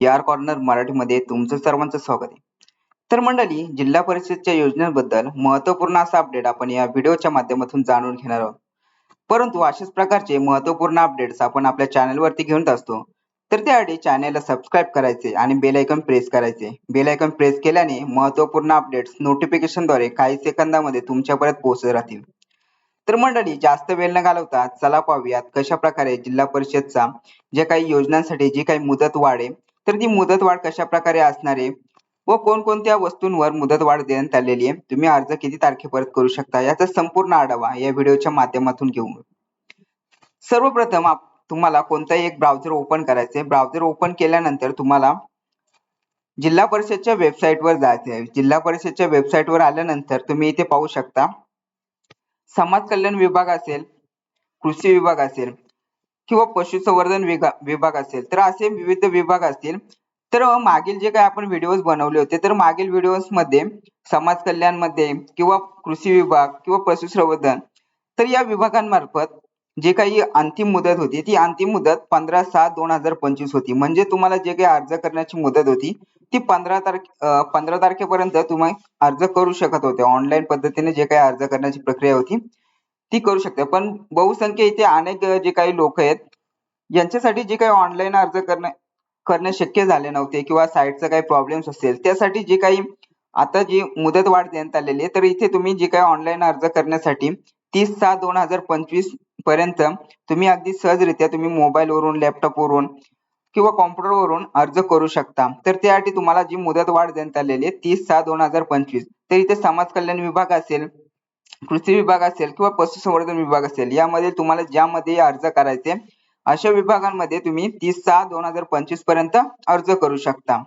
यार कॉर्नर मराठीमध्ये तुमचं सर्वांचं स्वागत आहे. तर मंडळी जिल्हा परिषदच्या योजनेबद्दल महत्त्वपूर्ण असा अपडेट आपण या व्हिडिओच्या माध्यमातून जाणून घेणार आहोत. परंतु अशाच प्रकारचे महत्त्वपूर्ण अपडेट्स आपण आपल्या चॅनलवरती घेऊन असतो तर त्यासाठी चॅनलला सबस्क्राईब करायचे आणि बेल आयकॉन प्रेस करायचे. बेल आयकॉन प्रेस केल्याने महत्त्वपूर्ण अपडेट्स नोटिफिकेशनद्वारे काही सेकंदामध्ये तुमच्यापर्यंत पोहोचत राहतील. तर मंडळी जास्त वेळ न घालवता चला पाहूयात कशा प्रकारे जिल्हा परिषदचा जे काही योजनांसाठी जी काही मुदत वाढ आहे तर ती मुदतवाढ कशा प्रकारे असणार आहे? व कोणकोणत्या वस्तूंवर मुदत वाढ देण्यात आलेली आहे? तुम्ही अर्ज किती तारखेपर्यंत करू शकता? याचा संपूर्ण आढावा या व्हिडिओच्या माध्यमातून घेऊ. सर्वप्रथम तुम्हाला कोणताही एक ब्राउझर ओपन करायचे ब्राउझर ओपन केल्यानंतर तुम्हाला जिल्हा परिषदच्या वेबसाईटवर जायचे आहे जिल्हा परिषदच्या वेबसाईटवर आल्यानंतर तुम्ही इथे पाहू शकता. समाज कल्याण विभाग असेल कृषी विभाग असेल किंवा पशुसंवर्धन विभाग असेल तर असे विविध विभाग असतील. तर मागील जे काही आपण व्हिडिओज बनवले होते तर मागील व्हिडिओजमध्ये समाज कल्याणमध्ये किंवा कृषी विभाग किंवा पशुसंवर्धन तर या विभागांमार्फत जे काही अंतिम मुदत होती ती अंतिम मुदत पंधरा सात दोन हजार पंचवीस होती. म्हणजे तुम्हाला जे काही अर्ज करण्याची मुदत होती ती पंधरा तारखे पंधरा तारखेपर्यंत तुम्ही अर्ज करू शकत होते. ऑनलाईन पद्धतीने जे काही अर्ज करण्याची प्रक्रिया होती ती करू शकते. पण बहुसंख्य इथे अनेक जे काही लोक आहेत यांच्यासाठी जे काही ऑनलाईन अर्ज करणे करणे शक्य झाले नव्हते किंवा साईटचा काही प्रॉब्लेम्स असेल त्यासाठी जे काही आता जी मुदत वाढ देण्यात आलेली आहे तर इथे तुम्ही जे काही ऑनलाईन अर्ज करण्यासाठी तीस सहा दोन हजार पंचवीसपर्यंत तुम्ही अगदी सहजरित्या तुम्ही मोबाईल वरून लॅपटॉप वरून किंवा कॉम्प्युटर वरून अर्ज करू शकता. तर त्यासाठी तुम्हाला जी मुदत वाढ देण्यात आलेली आहे तीस सहा दोन हजार पंचवीस. तर इथे समाज कल्याण विभाग असेल कृषी विभाग असेल किंवा पशुसंवर्धन विभाग असेल यामध्ये तुम्हाला ज्यामध्ये अर्ज करायचे अशा विभागांमध्ये तुम्ही तीस सहा दोन हजार पंचवीसपर्यंत अर्ज करू शकता.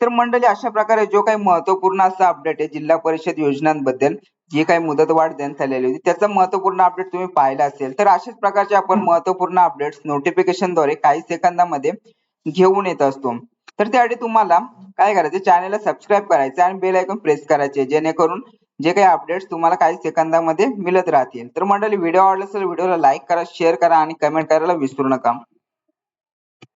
तर मंडळी अशा प्रकारे जो काही महत्त्वपूर्ण असा अपडेट आहे जिल्हा परिषद योजनांबद्दल जी काही मुदत वाढ देण्यात आलेली होती त्याचा महत्त्वपूर्ण अपडेट तुम्ही पाहिला असेल तर अशाच प्रकारचे आपण महत्त्वपूर्ण अपडेट्स नोटिफिकेशनद्वारे काही सेकंदामध्ये घेऊन येत असतो. तर त्यासाठी तुम्हाला काय करायचं चॅनलला सबस्क्राईब करायचे आणि बेल आयकॉन प्रेस करायचे जेणेकरून जे काही अपडेट्स तुम्हाला काही सेकंदामध्ये मिळत राहतील. तर मंडळी व्हिडिओ आवडला असेल व्हिडिओला लाईक करा शेअर करा आणि कमेंट करायला विसरू नका.